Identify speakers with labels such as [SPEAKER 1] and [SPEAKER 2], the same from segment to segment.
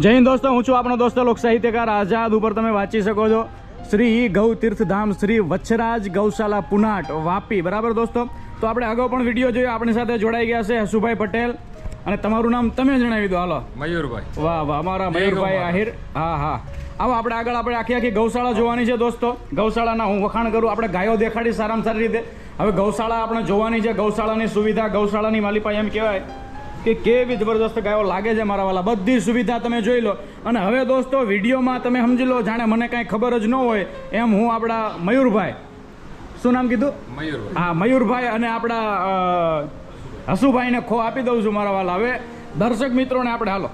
[SPEAKER 1] જય હિન્દ દોસ્તો હું છું આપણો દોસ્તો લોક સાહિત્યકાર આઝાદ. ઉપર તમે વાંચી શકો છો. શ્રી ગૌ તીર્થધામ શ્રી વચ્છરાજ ગૌશાલા પુનાટ વાપી. બરાબર દોસ્તો? તો આપણે અગાઉ પણ વીડિયો જોયો. આપણી સાથે જોડાઈ ગયા છે હસુભાઈ પટેલ. અને તમારું નામ તમે જણાવી દો હાલો.
[SPEAKER 2] મયુરભાઈ.
[SPEAKER 1] વાહ વાહ અમારા મયુરભાઈ આહિર. હા હા. આવો આપણે આગળ આપણે આખી આખી ગૌશાળા જોવાની છે દોસ્તો. ગૌશાળાના હું વખાણ કરું આપણે ગાયો દેખાડી સારામાં સારી રીતે. હવે ગૌશાળા આપણે જોવાની છે. ગૌશાળાની સુવિધા ગૌશાળાની માલિપાઈ એમ કહેવાય. કે કેવી જબરદસ્ત ગાયો લાગે છે મારા વાલા. બધી સુવિધા તમે જોઈ લો. અને હવે દોસ્તો વિડીયોમાં તમે સમજી લો જાણે મને કાંઈ ખબર જ ન હોય એમ હું આપણા મયુરભાઈ. શું નામ કીધું?
[SPEAKER 2] મયુરભાઈ.
[SPEAKER 1] હા મયુરભાઈ અને આપણા હસુભાઈને ખો આપી દઉં છું મારા વાલા. હવે દર્શક મિત્રોને આપણે હાલો.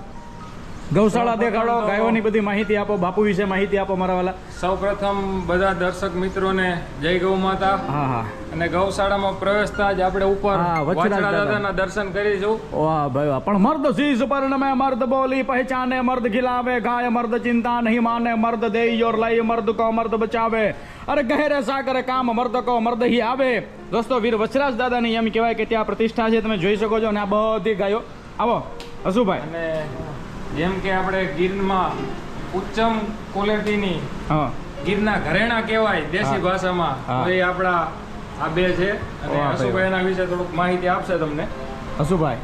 [SPEAKER 1] ગૌશાળા દેખાડો ગાયોની બધી માહિતી આપો બાપુ વિશે માહિતી આપો મારા વાલા.
[SPEAKER 2] સૌ પ્રથમ બધા દર્શક મિત્રોને જય ગૌ માતા.
[SPEAKER 1] હા હા.
[SPEAKER 2] અને ગૌશાળામાં પ્રવેશતા જ આપણે ઉપર
[SPEAKER 1] દાદા.
[SPEAKER 2] દાદાના દર્શન કરીશું
[SPEAKER 1] વાહ ભાઈ પણ મર્દ શીશ પર મર્દ બોલી પહેચાને મર્દ ખિલાવે ગાય મર્દ ચિંતા નહીં માને મર્દ દે યોર લઈ મર્દ કો મર્દ બચાવે. અરે ગહેરે સાગરે કામ મર્દ કો મર્દ હી આવે. દોસ્તો વીર વચરાજ દાદાની એમ કહેવાય કે ત્યાં પ્રતિષ્ઠા છે તમે જોઈ શકો છો. અને આ બધી ગાયો. આવો હસુભાઈ
[SPEAKER 2] અને જેમ કે આપણે ગીરમાં ઉચ્ચમ ક્વોલિટીની
[SPEAKER 1] હા.
[SPEAKER 2] ગીરના ઘરેણા કહેવાય દેશી ભાષામાં. તો એ આપણા આ બે છે. અને હસુભાઈ એના વિશે થોડુંક માહિતી આપશે તમને.
[SPEAKER 1] હસુભાઈ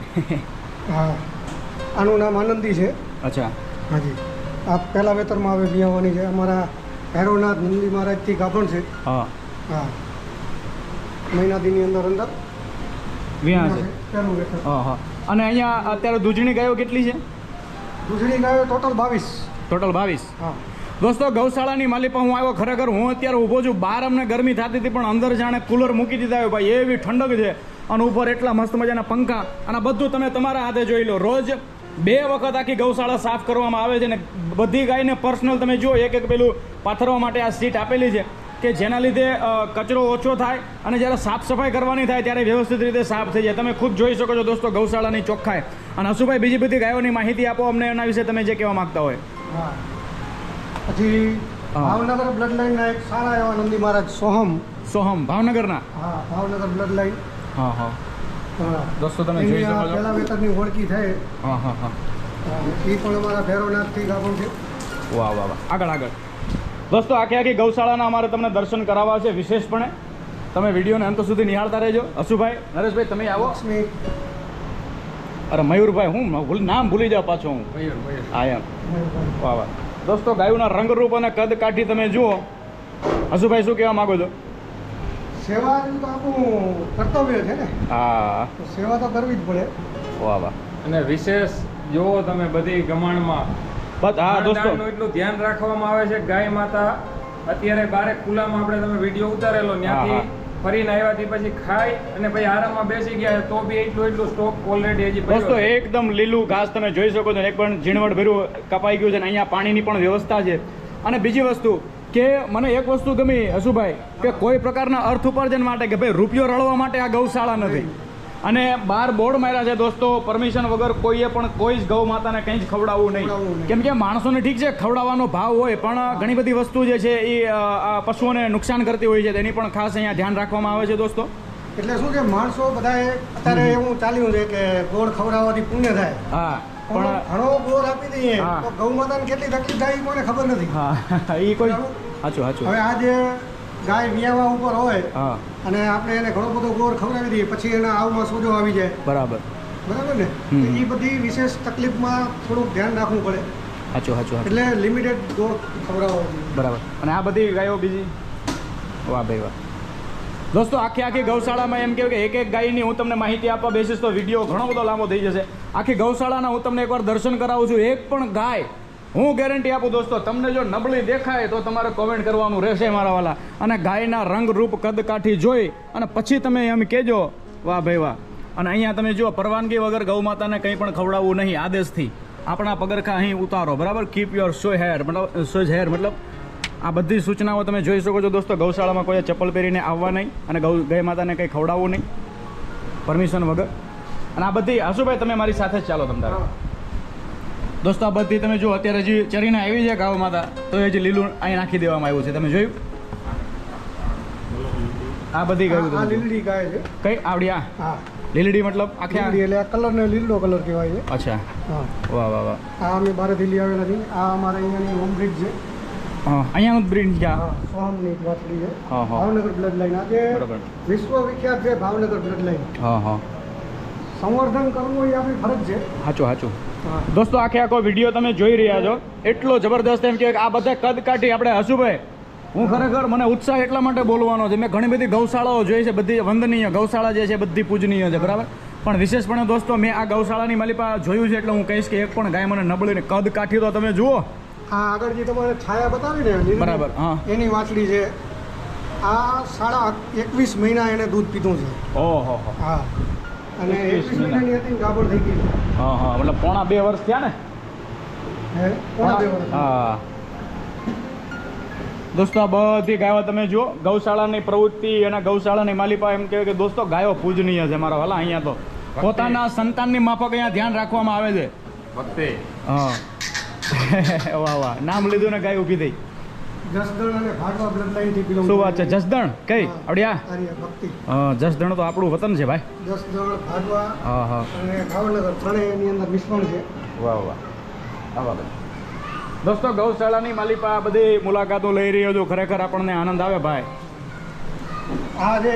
[SPEAKER 3] હા. આનું નામ આનંદી છે.
[SPEAKER 1] અચ્છા.
[SPEAKER 3] હાજી. આ પહેલા વેતરમાં આવે બિયાવાની છે. અમારા ભૈરવનાથ નંદી મહારાજથી ગાભણ છે.
[SPEAKER 1] હા.
[SPEAKER 3] હા. મહિનાદીની અંદર અંદર.
[SPEAKER 1] વ્યાં છે.
[SPEAKER 3] પહેલું વેતર.
[SPEAKER 1] હા હા. અને અહીંયા અત્યારે દૂધણી ગાયો કેટલી છે?
[SPEAKER 3] દૂસરી ગાયો ટોટલ બાવીસ.
[SPEAKER 1] ટોટલ બાવીસ.
[SPEAKER 3] હા.
[SPEAKER 1] દોસ્તો ગૌશાળાની માલિપા હું આવ્યો ખરેખર હું અત્યારે ઊભો છું બહાર અમને ગરમી થતી હતી પણ અંદર જાણે કુલર મૂકી દીધા હોય ભાઈ એવી ઠંડક છે. અને ઉપર એટલા મસ્ત મજાના પંખા અને બધું તમે તમારા હાથે જોઈ લો. રોજ બે વખત આખી ગૌશાળા સાફ કરવામાં આવે છે ને બધી ગાયને પર્સનલ તમે જુઓ એક એક પેલું પાથરવા માટે આ સીટ આપેલી છે. કે જેના લીધે કચરો ઓછો થાય અને જ્યારે સાફ સફાઈ કરવાની થાય ત્યારે વ્યવસ્થિત રીતે સાફ થઈ જાય. તમે ખુદ જોઈ શકો છો દોસ્તો ગૌશાળાની ચોખ્ખાઈ. અને હસુભાઈ બીજી બધી ગાયોની માહિતી આપો અમને એના વિશે તમે જે કહેવા માંગતા હોય.
[SPEAKER 3] પછી ભાવનગર બ્લડ લાઈનના એક સારા એવા નંદી મહારાજ સોહમ.
[SPEAKER 1] સોહમ ભાવનગરના?
[SPEAKER 3] હા ભાવનગર બ્લડ લાઈન
[SPEAKER 1] હા. હા. દોસ્તો તમે જોઈ શકો છો.
[SPEAKER 3] પહેલા વેતરની ઓળખી થાય.
[SPEAKER 1] હા હા. હા
[SPEAKER 3] એ પણ અમારા ભૈરવનાથથી ગાભણ છે.
[SPEAKER 1] વાહ વાહ વાહ. આગળ આગળ. દોસ્તો આખી આખી ગૌશાળાના અમારે તમને દર્શન કરાવવા છે વિશેષપણે. તમે વિડીયોને અંત સુધી નિહાળતા રહેજો. અશુભાઈ નરેશભાઈ તમે આવો. અરે મયુરભાઈ હું ભૂલ નામ ભૂલી જાઓ પાછો હું. એમ. વાહ વાહ. દોસ્તો ગાયોના રંગરૂપ અને કદ કાઠી તમે જુઓ. હસુભાઈ શું કહેવા માંગો છો?
[SPEAKER 3] સેવા તો આપણું કર્તવ્ય છે ને.
[SPEAKER 1] હા.
[SPEAKER 3] સેવા તો કરવી જ પડે.
[SPEAKER 1] વાહ વાહ.
[SPEAKER 2] અને વિશેષ જુઓ તમે બધી ગમાણમાં.
[SPEAKER 1] બસ હા દોસ્તો.
[SPEAKER 2] એટલું ધ્યાન રાખવામાં આવે છે ગાય માતા અત્યારે બારે ખુલ્લામાં આપણે તમે વીડિયો ઉતારેલો ત્યાંથી ફરીને આવ્યાથી પછી ખાઈ અને પછી આરામમાં બેસી ગયા તો બી એટલું એટલું સ્ટોક ઓલરેડી હજી
[SPEAKER 1] દોસ્તો એકદમ લીલું ઘાસ તમે જોઈ શકો છો એક પણ ઝીણવટ ભર્યું કપાઈ ગયું છે અને અહીંયા પાણીની પણ વ્યવસ્થા છે. અને બીજી વસ્તુ કે મને એક વસ્તુ ગમી હસુભાઈ કે કોઈ પ્રકારના અર્થ ઉપાર્જન માટે કે ભાઈ રૂપિયો રળવા માટે આ ગૌશાળા નથી. અને બાર બોર્ડ માર્યા છે દોસ્તો પરમિશન વગર કોઈએ પણ કોઈ જ ગૌ માતાને કંઈ જ ખવડાવવું નહીં. કેમ કે માણસોને ઠીક છે ખવડાવવાનો ભાવ હોય પણ ઘણી બધી વસ્તુ જે છે એ પશુઓને નુકસાન કરતી હોય છે તેની પણ ખાસ અહીંયા ધ્યાન રાખવામાં આવે છે દોસ્તો.
[SPEAKER 3] એટલે શું છે માણસો બધાએ અત્યારે એવું ચાલ્યું છે કે ગોળ ખવડાવવાથી પુણ્ય થાય.
[SPEAKER 1] હા
[SPEAKER 3] પણ ઘણો ગોળ આપી દઈએ. તો ગૌ માતાને કેટલી તકલીફ થાય એ કોઈને ખબર નથી.
[SPEAKER 1] હા એ કોઈ સાચું સાચું.
[SPEAKER 3] હવે આ જે ગાય વિયાવા ઉપર હોય
[SPEAKER 1] હા.
[SPEAKER 3] અને આપણે એને ઘણો બધો ગોળ ખવડાવી દઈએ પછી એના આવમાં સોજો આવી જાય.
[SPEAKER 1] બરાબર.
[SPEAKER 3] બરાબર ને? એ બધી વિશેષ તકલીફમાં થોડુંક ધ્યાન રાખવું પડે.
[SPEAKER 1] સાચું સાચું સાચું
[SPEAKER 3] એટલે લિમિટેડ ગોળ ખવડાવવો
[SPEAKER 1] બરાબર. અને આ બધી ગાયો બીજી? વાહ ભાઈ વાહ. દોસ્તો આખી આખી ગૌશાળામાં એમ કહેવાય કે એક એક ગાયની હું તમને માહિતી આપવા બેસીશ તો વીડિયો ઘણો બધો લાંબો થઈ જશે. આખી ગૌશાળાના હું તમને એકવાર દર્શન કરાવું છું. એક પણ ગાય હું ગેરંટી આપું દોસ્તો, તમને જો નબળી દેખાય તો તમારે કોમેન્ટ કરવાનું રહેશે મારા વાલા. અને ગાયના રંગ રૂપ કદ કાઠી જોઈ અને પછી તમે એમ કહેજો, વાહ ભાઈ વાહ. અને અહીંયા તમે જુઓ, પરવાનગી વગર ગૌ માતાને કંઈ પણ ખવડાવવું નહીં, આદેશથી. આપણા પગરખા અહીં ઉતારો, બરાબર? કીપ યોર સો હેર મતલબ સોજ હેર મતલબ, આ બધી સૂચનાઓ તમે જોઈ શકો છો દોસ્તો. ગૌશાળામાં કોઈ ચપ્પલ પહેરીને આવવા નહીં અને ગૌ ગાય માતાને કંઈ ખવડાવવું નહીં. પરમિશન વગર. અને આ બધી, આશુભાઈ, તમે મારી સાથે ચાલો તમ તારે. દોસ્તો આ બધી તમે જો અત્યારે હજી ચરીને આવી છે ગાવ માતા તો એ જે લીલું અહીં નાખી દેવામાં આવ્યું છે. તમે જોયું? આ બધી ગાયું
[SPEAKER 3] આ લીલડી ગાય છે.
[SPEAKER 1] કઈ? આવડી આ?
[SPEAKER 3] હા.
[SPEAKER 1] લીલડી મતલબ આખે
[SPEAKER 3] આવડી એટલે આ કલર ને લીલો કલર કહેવાય છે.
[SPEAKER 1] અચ્છા.
[SPEAKER 3] હા.
[SPEAKER 1] વાહ વાહ વાહ.
[SPEAKER 3] આ અમે બહારથી લઈ આવેલા છીએ. આ અમારા અહીંયાની હોમ બ્રિડ છે.
[SPEAKER 1] અહીંયાનું જ બ્રીડ છે
[SPEAKER 3] સોહમની વાછડી છે. ભાવનગર બ્લડ લાઈન આજે વિશ્વ વિખ્યાત છે ભાવનગર બ્લડ લાઈન
[SPEAKER 1] હા હા.
[SPEAKER 3] સંવર્ધન કરવું એ આપણી ફરજ છે.
[SPEAKER 1] સાચું સાચું દોસ્તો આખે આખો વીડિયો તમે જોઈ રહ્યા છો. એટલો જબરદસ્ત એમ કે આ બધા કદ કાઢી આપણે હસુભાઈ હું ખરેખર મને ઉત્સાહ એટલા માટે બોલવાનો છે. મેં ઘણી બધી ગૌશાળાઓ જોઈ છે બધી વંદનીય ગૌશાળા જે છે બધી પૂજનીય છે બરાબર? પણ વિશેષપણે દોસ્તો મેં આ ગૌશાળાની માલિપા જોયું છે એટલે હું કહીશ કે એક પણ ગાય મને નબળીને કદ કાઠી તો તમે જુઓ.
[SPEAKER 3] હા આગળ જે તમારે છાયા બતાવી ને
[SPEAKER 1] બરાબર, હા.
[SPEAKER 3] એની વાછડી છે. આ સાડા એકવીસ મહિના એને દૂધ પીધું છે.
[SPEAKER 1] ઓહો હો.
[SPEAKER 3] હા. અને
[SPEAKER 1] 21
[SPEAKER 3] એકવીસ મહિનાની હતી ને થઈ ગઈ
[SPEAKER 1] હા હા મતલબ પોણા બે વર્ષ થયા ને?
[SPEAKER 3] હે? પોણા બે વર્ષ.
[SPEAKER 1] હા. દોસ્તો આ બધી ગાયો તમે જુઓ ગૌશાળાની પ્રવૃત્તિ અને ગૌશાળાની માલિપા એમ કહેવાય કે દોસ્તો ગાયો પૂજનીય છે મારા વાલા અહીંયા તો. પોતાના સંતાનની માફક અહીંયા ધ્યાન રાખવામાં આવે છે. હા. વાહ વાહ. નામ લીધું ને ગાય ઊભી થઈ.
[SPEAKER 3] જસદણ અને ભાગવા બ્લડ લાઈનથી belong
[SPEAKER 1] શું વાત છે? જસદણ? કઈ?
[SPEAKER 3] અડિયા? ભક્તિ.
[SPEAKER 1] જસદણ તો આપણું વતન છે ભાઈ.
[SPEAKER 3] જસદણ ભાગવા
[SPEAKER 1] હા હા.
[SPEAKER 3] અને ભાવનગર અંદર મિશ્રણ છે.
[SPEAKER 1] વાહ વાહ. આવા દોસ્તો ગૌશાળાની માલિપા બધી મુલાકાતો લઈ રહ્યો છું. ખરેખર આપણને આનંદ આવે ભાઈ.
[SPEAKER 3] આ જે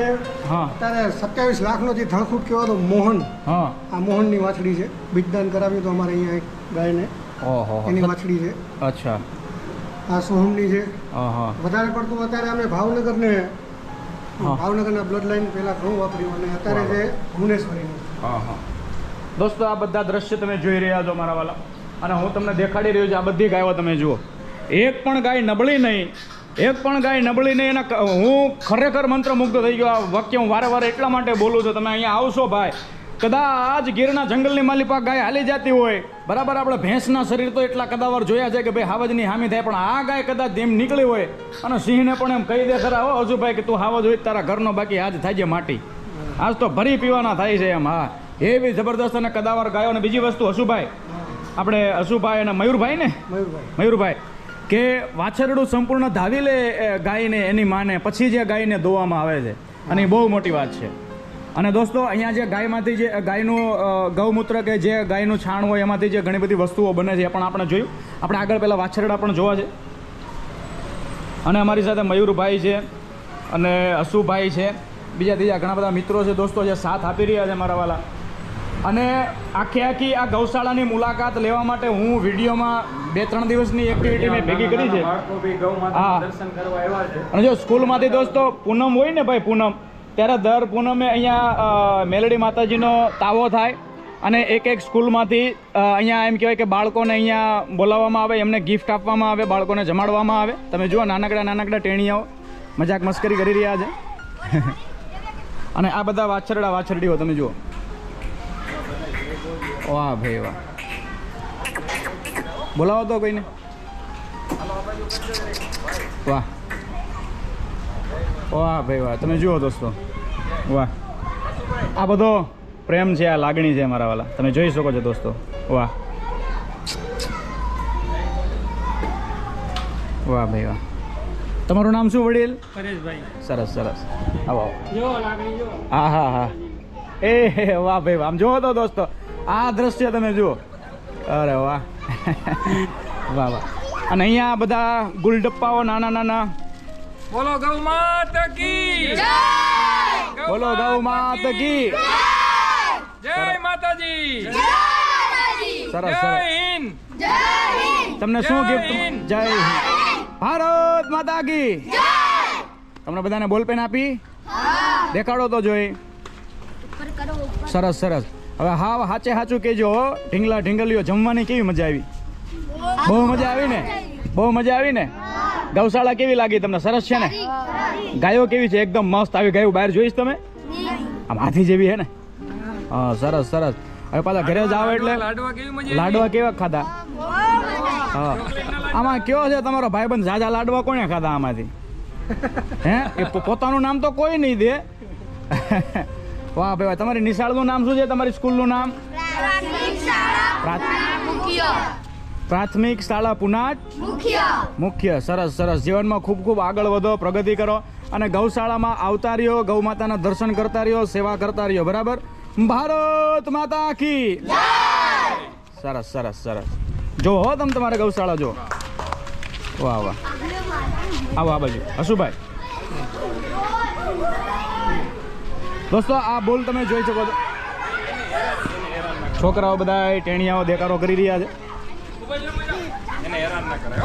[SPEAKER 1] હા.
[SPEAKER 3] અત્યારે સત્યાવીસ લાખનો જે ધણકૂટ કહેવાતો મોહન.
[SPEAKER 1] હા.
[SPEAKER 3] આ મોહનની વાછડી છે. બીજદાન કરાવ્યું તો અમારે અહીંયા એક ગાયને.
[SPEAKER 1] ઓહો.
[SPEAKER 3] એની વાછડી છે.
[SPEAKER 1] અચ્છા.
[SPEAKER 3] આ સોહમની છે.
[SPEAKER 1] હા હા.
[SPEAKER 3] વધારે પડતું અત્યારે અમે ભાવનગરને. ભાવનગરના બ્લડ લાઈન પહેલાં ઘણું વાપર્યું અને અત્યારે છે ભુવનેશ્વરીનું
[SPEAKER 1] હા હા. દોસ્તો આ બધા દ્રશ્ય તમે જોઈ રહ્યા છો મારા વાલા. અને હું તમને દેખાડી રહ્યો છું આ બધી ગાયો તમે જુઓ. એક પણ ગાય નબળી નહીં. એક પણ ગાય નબળી નહીં એના હું ખરેખર મંત્રમુગ્ધ થઈ ગયો. આ વાક્ય હું વારે વારે એટલા માટે બોલું છું. તમે અહીંયા આવશો ભાઈ. કદાચ ગીરના જંગલની માલિપા ગાય હાલી જતી હોય. બરાબર આપણે ભેંસના શરીર તો એટલા કદાવાર જોયા છે કે ભાઈ હાવજની હામી થાય પણ આ ગાય કદાચ એમ નીકળી હોય અને સિંહને પણ એમ કહી દે ખરા હો હજુભાઈ કે તું હાવજ હોય તારા ઘરનો બાકી આજ થાય છે માટી. આજ તો ભરી પીવાના થાય છે એમ હા. એવી જબરદસ્ત અને કદાવર ગાયો અને બીજી વસ્તુ હસુભાઈ. આપણે હસુભાઈ અને મયુરભાઈ ને?
[SPEAKER 3] મયુરભાઈ.
[SPEAKER 1] કે વાછરડું સંપૂર્ણ ધાવી લે ગાયને એની માને પછી જે ગાયને દોવામાં આવે છે. અને એ બહુ મોટી વાત છે. અને દોસ્તો અહીંયા જે ગાયમાંથી જે ગાયનું ગૌમૂત્ર કે જે ગાયનું છાણ હોય એમાંથી જે ઘણી બધી વસ્તુઓ બને છે એ પણ આપણે જોયું. આપણે આગળ પહેલાં વાછરડા પણ જોવા છે. અને અમારી સાથે મયુરભાઈ છે અને અશુભાઈ છે. બીજા ત્રીજા ઘણા બધા મિત્રો છે દોસ્તો જે સાથ આપી રહ્યા છે મારા વાલા. અને આખી આખી આ ગૌશાળાની મુલાકાત લેવા માટે હું વિડીયોમાં બે ત્રણ દિવસની એક્ટિવિટી મેં ભેગી કરી છે. હા. અને જો સ્કૂલમાંથી દોસ્તો પૂનમ હોય ને ભાઈ પૂનમ ત્યારે દર પૂનમે અહીંયા મેલડી માતાજીનો તાવો થાય અને એક એક સ્કૂલમાંથી અહીંયા એમ કહેવાય કે બાળકોને અહીંયા બોલાવવામાં આવે, એમને ગિફ્ટ આપવામાં આવે, બાળકોને જમાડવામાં આવે. તમે જુઓ, નાનકડા નાનકડા ટેણીયાઓ મજાક મસ્કરી કરી રહ્યા છે. અને આ બધા વાછરડા વાછરડીઓ, તમે જુઓ. વાહ ભાઈ વાહ. બોલાવો તો કોઈને. વાહ. વાહ ભાઈ વાહ તમે જુઓ દોસ્તો. વાહ. આ બધો પ્રેમ છે આ લાગણી છે મારા વાલા. તમે જોઈ શકો છો દોસ્તો. વાહ. વાહ ભાઈ વાહ. તમારું નામ શું વડીલ?
[SPEAKER 2] પરેશભાઈ.
[SPEAKER 1] સરસ સરસ. આવો હા હા હા. એ વાહ ભાઈ વાહ. આમ જુઓ તો દોસ્તો. આ દ્રશ્ય તમે જુઓ. અરે વાહ. વાહ વાહ. અને અહીંયા બધા ગુલડપ્પાઓ નાના નાના
[SPEAKER 2] બોલો ગૌ માતા કી
[SPEAKER 1] બોલો ગૌ માત કી
[SPEAKER 2] જય! માતાજી
[SPEAKER 1] સરસ
[SPEAKER 2] જય
[SPEAKER 1] સરસ.
[SPEAKER 2] હિન્દ!
[SPEAKER 1] તમને શું ગિફ્ટ જય હિન્દ. ભારત માતા કી! તમને બધાને બોલપેન આપી? દેખાડો તો જોઈ. સરસ સરસ. હવે હાવ હાચે હાચું કેજો ઢીંગલા ઢીંગલીઓ જમવાની કેવી મજા આવી? બહુ મજા આવી. ને બહુ મજા આવી ને ગૌશાળા કેવી લાગી તમને? સરસ છે ને? ગાયો કેવી છે? એકદમ મસ્ત આવી ગાયો બહાર જોઈશ તમે? આમ હાથી જેવી છે ને? હા સરસ સરસ. હવે પાછા ઘરે જાવ એટલે
[SPEAKER 2] લાડવા કેવી મજા
[SPEAKER 1] લાડવા કેવા ખાધા? હા આમાં કેવો છે તમારો ભાઈબંધ? ઝાઝા લાડવા કોણે ખાધા આમાંથી? હે? એ પોતાનું નામ તો કોઈ નહીં દે. વાહ ભાઈ તમારી નિશાળનું નામ શું છે? તમારી સ્કૂલનું નામ? પ્રાથમિક શાળા પુનાટ મુખ્ય. સરસ સરસ. જીવનમાં ખૂબ ખૂબ આગળ વધો પ્રગતિ કરો અને ગૌશાળામાં આવતા રહ્યો ગૌ માતાના દર્શન કરતા રહ્યો સેવા કરતા રહ્યો. બરાબર? ભારત માતા કી. સરસ સરસ સરસ. જો હો તમે તમારે ગૌશાળા જો વાહ વાહ. આવો આ બાજુ. હશુભાઈ દોસ્તો આ બોલ તમે જોઈ શકો છો. છોકરાઓ બધા ટેણિયાઓ દેકારો કરી રહ્યા છે.
[SPEAKER 2] એને હેરાન ના કરે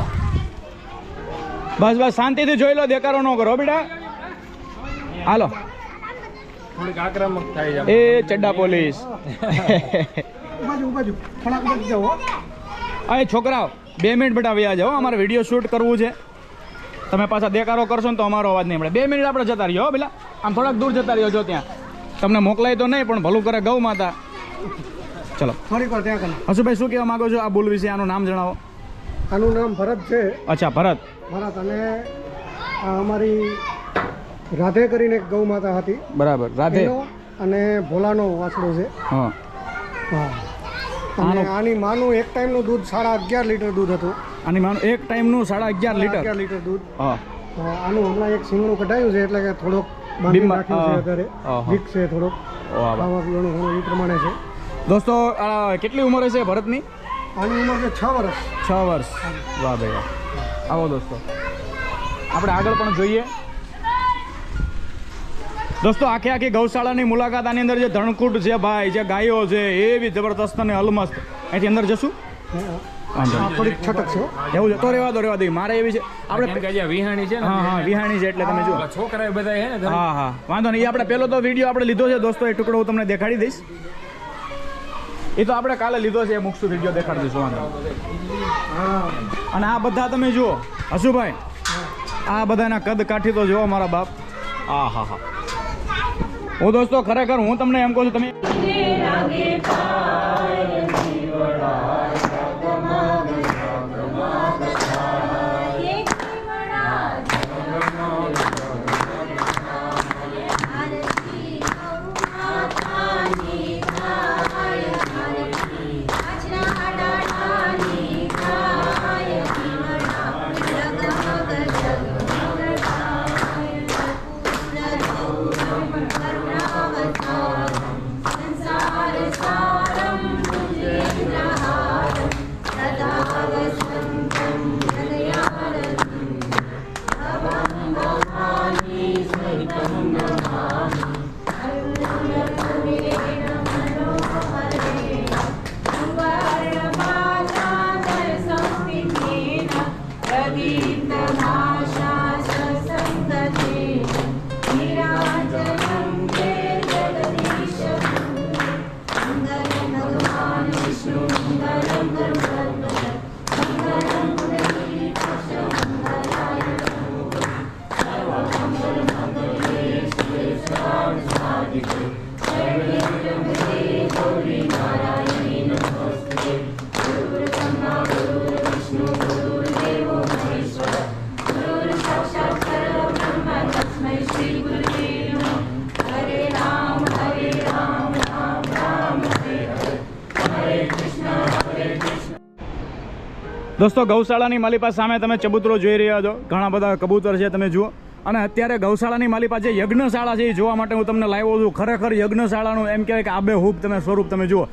[SPEAKER 1] બસ બસ શાંતિથી જોઈ લો દેકારો ન કરો બેટા. હાલો.
[SPEAKER 2] થોડીક આક્રમક થાય છે.
[SPEAKER 1] એ ચડ્ડા પોલીસ. અરે છોકરાઓ બે મિનિટ બેટા વ્યા જાઓ અમારે વીડિયો શૂટ કરવું છે. તમે પાછા દેકારો કરશો ને તો અમારો અવાજ નહીં મળે. બે મિનિટ આપણે જતા રહ્યો હો પેલા. આમ થોડાક દૂર જતા રહ્યો છો ત્યાં. તમને મોકલાય તો નહીં પણ ભલું કરે ગૌ માતા. ચલો.
[SPEAKER 3] થોડીક વાર ત્યાં કરી
[SPEAKER 1] હસુભાઈ શું કહેવા માંગો છો? આ બુલ વિશે આનું નામ જણાવો.
[SPEAKER 3] આનું નામ ભરત છે.
[SPEAKER 1] અચ્છા ભરત.
[SPEAKER 3] ભરત અને અમારી રાધે કરીને એક ગૌ માતા હતી.
[SPEAKER 1] બરાબર રાધે.
[SPEAKER 3] અને ભોલાનો વાસડો છે.
[SPEAKER 1] હા.
[SPEAKER 3] હા. અને
[SPEAKER 1] આની
[SPEAKER 3] માનું એક ટાઈમનું દૂધ સાડા અગિયાર લીટર દૂધ હતું.
[SPEAKER 1] આની માનું એક ટાઈમનું સાડા અગિયાર લીટર?
[SPEAKER 3] અગિયાર લીટર દૂધ.
[SPEAKER 1] હા.
[SPEAKER 3] આનું હમણાં એક સિંગણું કઢાયું છે એટલે કે થોડોક
[SPEAKER 1] બીમાર-
[SPEAKER 3] છે અત્યારે. વીક છે થોડોક.
[SPEAKER 1] વાહ વાહ.
[SPEAKER 3] ખાવા પીવાનું એ પ્રમાણે છે.
[SPEAKER 1] દોસ્તો આ કેટલી ઉંમર હશે ભરતની?
[SPEAKER 3] આની ઉંમર છે છ વર્ષ.
[SPEAKER 1] છ વર્ષ. વાહ ભાઈ વાહ. આવો દોસ્તો. આપણે આગળ પણ જોઈએ. દોસ્તો આખી આખી ગૌશાળાની મુલાકાત આની અંદર જે ધણકૂટ છે ભાઈ જે ગાયો છે એવી જબરદસ્ત અને અલમસ્ત અહીંથી અંદર જશું?
[SPEAKER 3] થોડીક છટક છે
[SPEAKER 1] એવું છે? તો રેવા દો રેવા દો. મારે એવી છે. આપણે
[SPEAKER 2] વિહાણી છે
[SPEAKER 1] હા હા વિહાણી છે એટલે તમે
[SPEAKER 2] ઓલા છોકરા બધા હા
[SPEAKER 1] હા વાંધો નહીં. આપણે પહેલો તો વીડિયો આપણે લીધો છે. દોસ્તો એ ટુકડો હું તમને દેખાડી દઈશ. એ તો આપણે કાલે લીધો છે એ મૂકશું વીડિયો દેખાડી દઈશું વાંધો. અને આ બધા તમે જુઓ હસુભાઈ આ બધાના કદ કાઠી તો જુઓ મારા બાપ. આ હા હા હું દોસ્તો ખરેખર હું તમને એમ કહું છું તમે Amen. દોસ્તો, ગૌશાળાની માલિપા સામે તમે ચબૂતરો જોઈ રહ્યા છો. ઘણા બધા કબૂતર છે, તમે જુઓ. અને અત્યારે ગૌશાળાની માલિપા જે યજ્ઞશાળા છે, એ જોવા માટે હું તમને લાવ્યો છું. ખરેખર યજ્ઞશાળાનું એમ કહેવાય કે આબેહૂબ તમે સ્વરૂપ તમે જુઓ.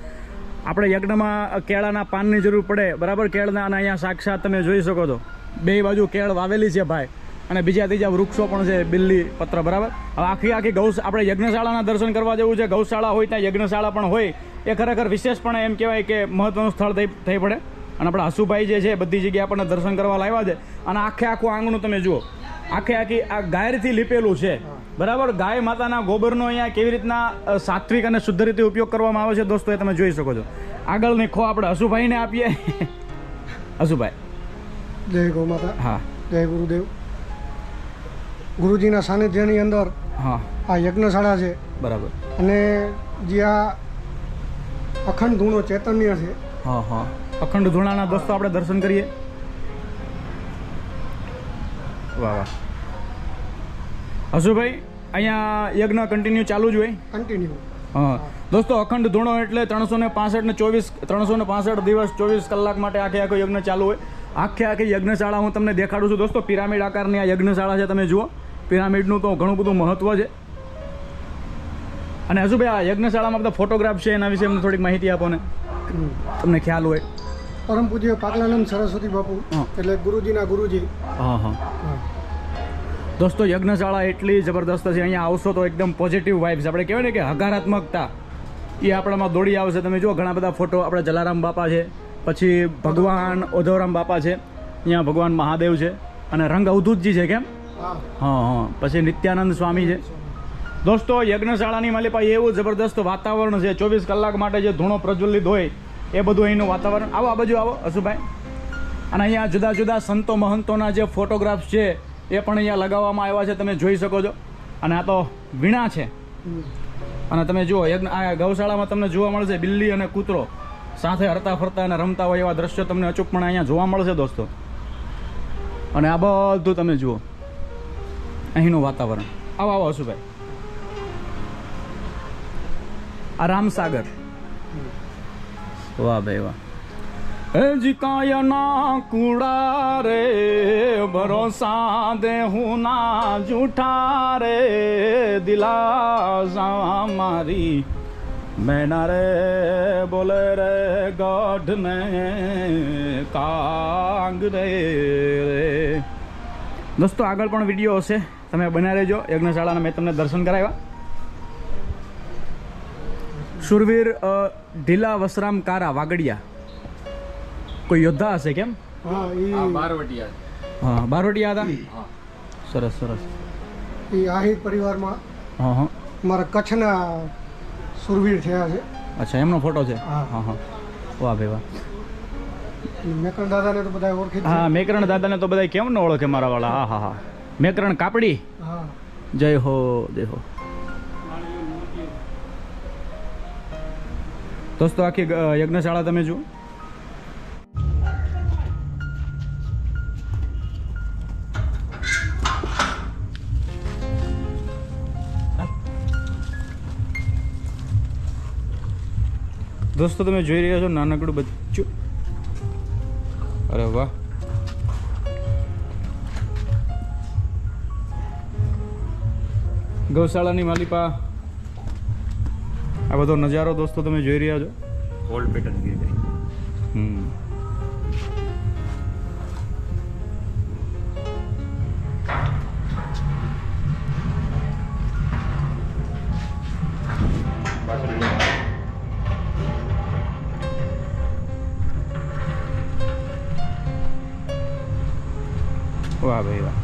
[SPEAKER 1] આપણે યજ્ઞમાં કેળાના પાનની જરૂર પડે. બરાબર? કેળના અને અહીંયા સાક્ષાત તમે જોઈ શકો છો. બે બાજુ કેળ વાવેલી છે ભાઈ. અને બીજા ત્રીજા વૃક્ષો પણ છે, બિલ્લી, પત્ર, બરાબર? હવે આખી આખી ગૌ આપણે યજ્ઞશાળાના દર્શન કરવા જેવું છે. ગૌશાળા હોય, ત્યાં યજ્ઞશાળા પણ હોય. એ ખરેખર વિશેષપણે એમ કહેવાય કે મહત્ત્વનું સ્થળ થઈ થઈ પડે. અને આપણા હસુભાઈ જે છે બધી જગ્યાએ આપણને દર્શન કરવા લાવ્યા છે. અને આખે આખું આંગણું તમે જુઓ. આખે આખી આ ગાયરથી લીપેલું છે. બરાબર? ગાય માતાના ગોબરનો અહીંયા કેવી રીતના સાત્વિક અને શુદ્ધ રીતે ઉપયોગ કરવામાં આવે છે દોસ્તો એ તમે જોઈ શકો છો. આગળની ખો આપણે હસુભાઈને આપીએ. હસુભાઈ.
[SPEAKER 3] જય ગૌ માતા.
[SPEAKER 1] હા.
[SPEAKER 3] જય ગુરુદેવ. ગુરુજીના સાનિધ્યની અંદર
[SPEAKER 1] હા.
[SPEAKER 3] આ યજ્ઞશાળા છે.
[SPEAKER 1] બરાબર.
[SPEAKER 3] અને જે આ અખંડ ધૂણો ચૈતન્ય છે
[SPEAKER 1] હા હા. અખંડ ધૂણાના દોસ્તો આપણે દર્શન કરીએ. વાહ વાહ. હસુભાઈ અહીંયા યજ્ઞ કન્ટિન્યુ ચાલુ જ હોય.
[SPEAKER 3] કન્ટિન્યુ
[SPEAKER 1] હા. દોસ્તો અખંડ ધૂણો એટલે ત્રણસો ને પાસઠ ને ચોવીસ ત્રણસો ને પાસઠ દિવસ ચોવીસ કલાક માટે આખે આખો યજ્ઞ ચાલુ હોય. આખે આખી યજ્ઞશાળા હું તમને દેખાડું છું. દોસ્તો પિરામિડ આકારની આ યજ્ઞશાળા છે તમે જુઓ. પિરામિડનું તો ઘણું બધું મહત્વ છે. અને હજુ ભાઈ આ યજ્ઞશાળામાં બધા ફોટોગ્રાફ છે એના વિશે અમને થોડીક માહિતી આપો ને. તમને ખ્યાલ હોય.
[SPEAKER 3] પરમ પૂજ્ય પાકલાનંદ સરસ્વતી બાપુ એટલે ગુરુજીના ગુરુજી.
[SPEAKER 1] હા હા. દોસ્તો યજ્ઞશાળા એટલી જબરદસ્ત છે અહીંયા આવશો તો એકદમ પોઝિટિવ વાઇબ્સ આપણે કહેવાય ને કે હકારાત્મકતા એ આપણામાં દોડી આવશે. તમે જુઓ ઘણા બધા ફોટો આપણે જલારામ બાપા છે પછી ભગવાન ઓધવરામ બાપા છે અહીંયા ભગવાન મહાદેવ છે અને રંગ અવધૂતજી છે કેમ?
[SPEAKER 3] હા.
[SPEAKER 1] હા પછી નિત્યાનંદ સ્વામી છે. દોસ્તો યજ્ઞશાળાની માલિપા એવું જબરદસ્ત વાતાવરણ છે ચોવીસ કલાક માટે જે ધૂણો પ્રજ્વલિત હોય એ બધું અહીંનું વાતાવરણ. આવો, આ બાજુ આવો અશુભાઈ અને અહીંયા જુદા જુદા સંતો મહંતોના જે ફોટોગ્રાફ્સ છે, એ પણ અહીંયા લગાવવામાં આવ્યા છે, તમે જોઈ શકો છો. અને આ તો વીણા છે. અને તમે જુઓ, યજ્ઞ આ ગૌશાળામાં તમને જોવા મળશે બિલ્લી અને કૂતરો સાથે હરતા ફરતા અને રમતા હોય એવા દ્રશ્યો તમને અચૂકપણે અહીંયા જોવા મળશે, દોસ્તો. અને આ બધું તમે જુઓ. અહીંનું વાતાવરણ. આવો આવો હશુભાઈ આ રામસાગર. વાહ ભાઈ, વાહ. કાયના કુડા રે ભરોસા દે હું ના જૂઠા રે દિલા મારી મેના રે બોલે રે ગઢ ને કાંગ રે. દોસ્તો, આગળ પણ વીડિયો હશે. તમે બના રહેજો. યજ્ઞશાળાના મેં તમને દર્શન કરાવ્યા. શુરવીર ઢીલા વસરામ કારા વાગડિયા. કોઈ યોદ્ધા હશે કેમ?
[SPEAKER 3] હા એ
[SPEAKER 2] બારવટિયા.
[SPEAKER 1] હા બારોટિયા હતા?
[SPEAKER 2] હા.
[SPEAKER 1] સરસ સરસ.
[SPEAKER 3] એ આહિર પરિવારમાં
[SPEAKER 1] હા હા.
[SPEAKER 3] મારા કચ્છના સુરવીર થયા છે.
[SPEAKER 1] અચ્છા એમનો ફોટો છે?
[SPEAKER 3] હા.
[SPEAKER 1] હા વાહ ભાઈ વાહ.
[SPEAKER 3] મેકણ દાદાને તો બધા ઓળખી
[SPEAKER 1] હા મેકરણ દાદાને તો બધા કેમ ન ઓળખે મારા વાળા? હા હા હા. મેકરણ કાપડી?
[SPEAKER 3] હા.
[SPEAKER 1] જય હો જય હો. દોસ્તો, આખી યજ્ઞશાળા તમે જુઓ. દોસ્તો, તમે જોઈ રહ્યા છો નાનકડું બચ્ચું? અરે વાહ. ગૌશાળાની માલિપા આ બધો નજારો દોસ્તો તમે જોઈ રહ્યા છો
[SPEAKER 2] ઓલ્ડ પેટર્ન ગીર
[SPEAKER 1] હમ વાહ ભાઈ વાહ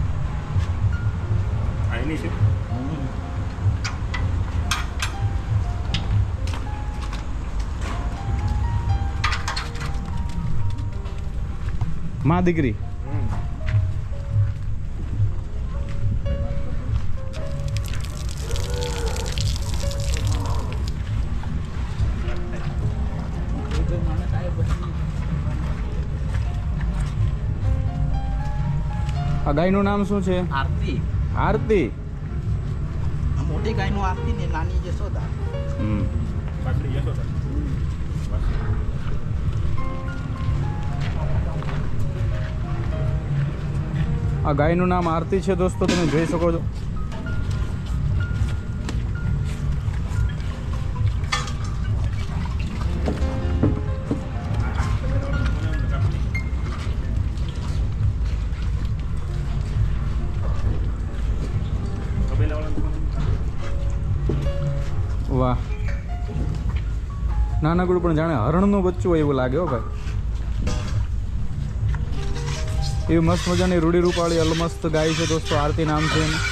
[SPEAKER 1] માં દીકરી. આ ગાયનું નામ શું છે?
[SPEAKER 4] આરતી.
[SPEAKER 1] આરતી.
[SPEAKER 4] મોટી ગાયનું આરતી ને નાની યશોદા.
[SPEAKER 1] હમ.
[SPEAKER 2] યશોદા.
[SPEAKER 1] આ ગાયનું નામ આરતી છે દોસ્તો, તમે જોઈ શકો છો. વાહ. નાનકડું પણ જાણે હરણનું બચ્ચું એવું લાગે હો ભાઈ. એવી મસ્ત મજાની રૂડી રૂપાળી અલમસ્ત ગાય છે દોસ્તો આરતી નામ છે એનું.